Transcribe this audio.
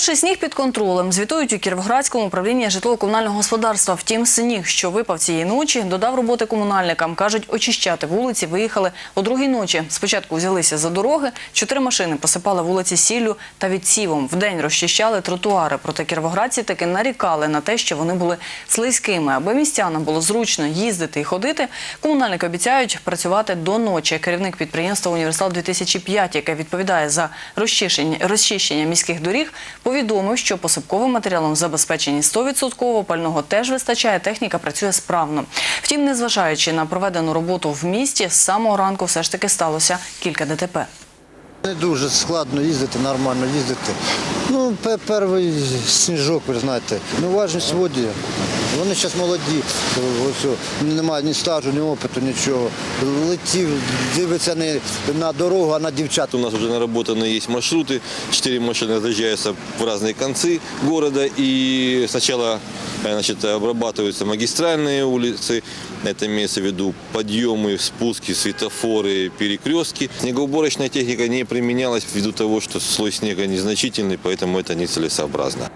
Перший сніг під контролем звітують у Кіровоградському управлінні житлово-комунального господарства. Втім, сніг, що випав цієї ночі, додав роботи комунальникам. Кажуть, очищати вулиці виїхали о другій ночі. Спочатку взялися за дороги, чотири машини посипали вулиці сіллю та відсівом. Вдень розчищали тротуари. Проте кіровоградці таки нарікали на те, що вони були слизькими. Аби містянам було зручно їздити і ходити, комунальники обіцяють працювати до ночі. Керівник підприємства Універсал 2005 яке відповідає за розчищення, розчищення міських доріг, повідомив, що посипковим матеріалом забезпечені 100%, пального теж вистачає, техніка працює справно. Втім, незважаючи на проведену роботу в місті, з самого ранку все ж таки сталося кілька ДТП. Не дуже складно їздити, нормально їздити. Ну, перший сніжок, ви знаєте, неуважність водія. Вони зараз молоді, ось, о, немає ні стажу, ні опиту, нічого. Летів, дивиться не на дорогу, а на дівчат. У нас уже наработаны есть маршруты. Четыре машины разъезжаются в разные концы города. И сначала э, значит, обрабатываются магистральные улицы. Это имеется в виду подъемы, спуски, светофоры, перекрестки. Снегоуборочная техника не применялась ввиду того, что слой снега незначительный, поэтому это нецелесообразно.